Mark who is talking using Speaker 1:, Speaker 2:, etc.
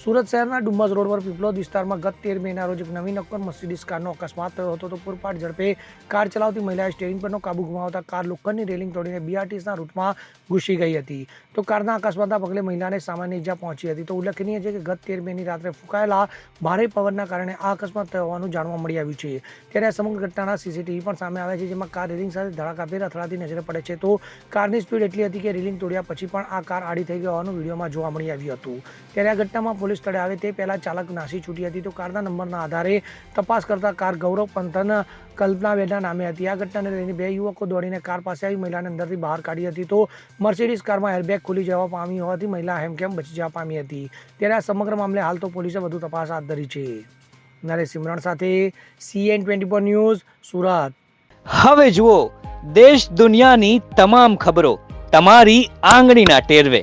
Speaker 1: સુરત શહેરના ડુમ્મસ રોડ પર પીપલોદ વિસ્તારમાં ગત તેર મેના રોજ એક નવી નક્કર મર્સિડીઝ કારનો અકસ્માત થયો હતો તો પૂરપાટ ઝડપે કાર ચલાવતી મહિલાએ સ્ટેરિંગ પરનો કાબુ ગુમાવતા કાર લોખંડની રેલિંગ તોડીને બીઆરટીસના રૂટમાં ઘૂસી ગઈ હતી. તો કારના અકસ્માતના પગલે મહિલાને સામાન્ય ઇજા પહોંચી હતી. તો ઉલ્લેખનીય છે કે ગત તેર મેની રાત્રે ફૂંકાયેલા ભારે પવનના કારણે આ અકસ્માત થયો હોવાનું જાણવા મળી આવ્યું છે. ત્યારે આ સમગ્ર ઘટનાના સીસીટીવી પણ સામે આવ્યા છે, જેમાં કાર રેલિંગ સાથે ધડાકાભેર અથડાતી નજરે પડે છે. તો કારની સ્પીડ એટલી હતી કે રેલિંગ તોડ્યા પછી પણ આ કાર આડી થઈ ગઈ હોવાનું વિડીયોમાં જોવા મળી આવ્યું હતું. ત્યારે આ ઘટનામાં પોલીસ સ્થળે આવે તે પહેલાં ચાલક નાસી છૂટી હતી. તો કારના નંબરના આધારે તપાસ કરતા કાર ગૌરવ પંથન કલ્પનાબેનના નામે હતી. આ ઘટનાને લઈને બે યુવકો દોડીને કાર પાસે આવી મહિલાને અંદરથી બહાર કાઢી હતી. તો મર્સિડીઝ કારમાં એરબેગ ખુલી જવા પામી હોવાથી મહિલા હેમખેમ બચી જવા પામી હતી. ત્યારે આ સમગ્ર મામલે હાલ તો પોલીસે વધુ તપાસ હાથ ધરી છે. નરેશ સિમરણ સાથે CN twenty four news, Surat.
Speaker 2: હવે જુઓ, દેશ દુનિયાની તમામ ખબરો તમારી આંગળીના ટેરવે.